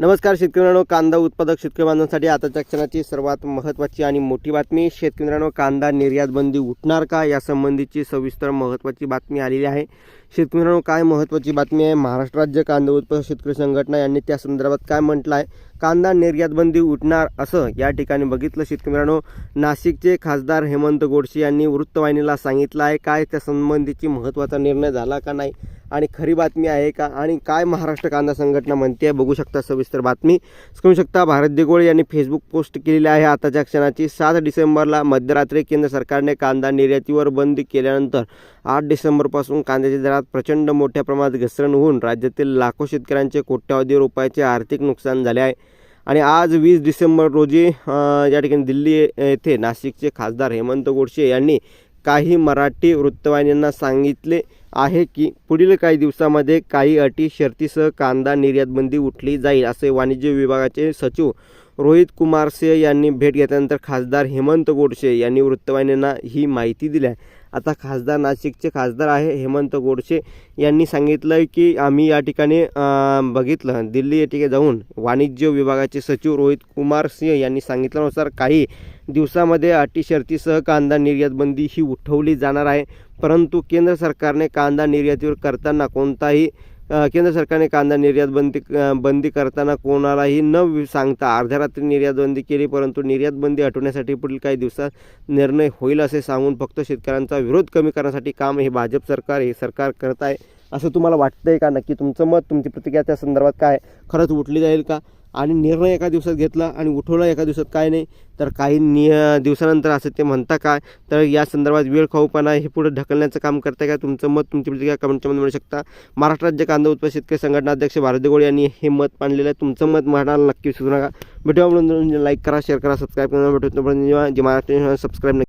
नमस्कार शेतकऱ्यांनो कांदा उत्पादक शेतकरी बांधवांसाठी आताच्या क्षणाची सर्वात महत्त्वाची आणि मोठी बातमी. शेतकऱ्यांनो कांदा निर्यात बंदी उठणार का? यासंबंधीची सविस्तर महत्त्वाची बातमी आलेली आहे. शेतकऱ्यांनो काय महत्त्वाची बातमी आहे? महाराष्ट्र राज्य कांदा उत्पादक शेतकरी संघटना यांनी त्या संदर्भात काय म्हटलं आहे कांदा निर्यात बंदी उठणार असं या ठिकाणी बघितलं शेतकऱ्यांनो नाशिकचे खासदार हेमंत गोडसे यांनी वृत्तवाहिनीला सांगितलं आहे. काय त्या संबंधीची महत्त्वाचा निर्णय झाला का नाही? आणि खरी बातमी आहे का? आणि काय महाराष्ट्र कांदा संघटना म्हणते आहे? बघू शकता सविस्तर बातमी. सांगू शकता भारत देगोळे यांनी फेसबुक पोस्ट केलेली आहे. आताच्या क्षणाची सात डिसेंबरला मध्यरात्री केंद्र सरकारने कांदा निर्यातीवर बंदी केल्यानंतर आठ डिसेंबरपासून कांद्याच्या दरात प्रचंड मोठ्या प्रमाणात घसरण होऊन राज्यातील लाखो शेतकऱ्यांचे कोट्यावधी रुपयाचे आर्थिक नुकसान झाले आहे. आणि आज वीस डिसेंबर रोजी या ठिकाणी दिल्ली येथे नाशिकचे खासदार हेमंत गोडसे यांनी काही मराठी वृत्तवाहिन्यांना सांगितले आहे की पुढील काही दिवसामध्ये काही अटी शर्तीसह कांदा निर्यातबंदी उठली जाईल असे वाणिज्य विभागाचे सचिव रोहित कुमार सिंह यांनी भेट घेतल्यानंतर खासदार हेमंत गोडसे यांनी वृत्तवाहिन्यांना ही माहिती दिली आहे. आता खासदार नाशिकचे खासदार आहे हेमंत गोडसे यांनी सांगितलं की आम्ही या ठिकाणी बघितलं दिल्ली या ठिकाणी जाऊन वाणिज्य विभागाचे सचिव रोहित कुमार सिंह यांनी सांगितल्यानुसार काही दिवसामध्ये अटी शर्तीसह कांदा निर्यात बंदी ही उठवली जाणार आहे. परंतु केंद्र सरकारने कांदा निर्यातीवर करताना कोणताही केंद्र सरकारने कांदा निर्यात बंदी बंदी करताना कोणालाही न सांगता अर्ध्या रात्री निर्यात बंदी केली परंतु निर्यात बंदी हटवण्यासाठी पुढील काही दिवसात निर्णय होईल असे सांगून फक्त शेतकऱ्यांचा विरोध कमी करण्यासाठी काम हे भाजप सरकार हे सरकार करत आहे. असं तुम्हाला वाटतंय का? नक्की तुमचं मत तुमची प्रतिक्रिया त्या संदर्भात काय खरंच उठली जाईल का? आणि निर्णय एका दिवसात घेतला आणि उठवला एका दिवसात काय नाही तर काही निय दिवसानंतर असं ते म्हणता काय? तर या संदर्भात वेळ खाऊपणा हे पुढे ढकलण्याचं काम करताय का? तुमचं मत तुमची प्रतिक्रिया कमेंटच्या मध्ये मिळू शकता. महाराष्ट्र राज्य कांदा उत्पादक शेतकरी संघटना अध्यक्ष भारत गोळे यांनी हे मत मांडलेलं आहे. तुमचं मत म्हणायला नक्की विसरू नका. व्हिडिओ म्हणून लाईक करा शेअर करा सबस्क्राईब करा. भेटू जे महाराष्ट्र. सबस्क्राईब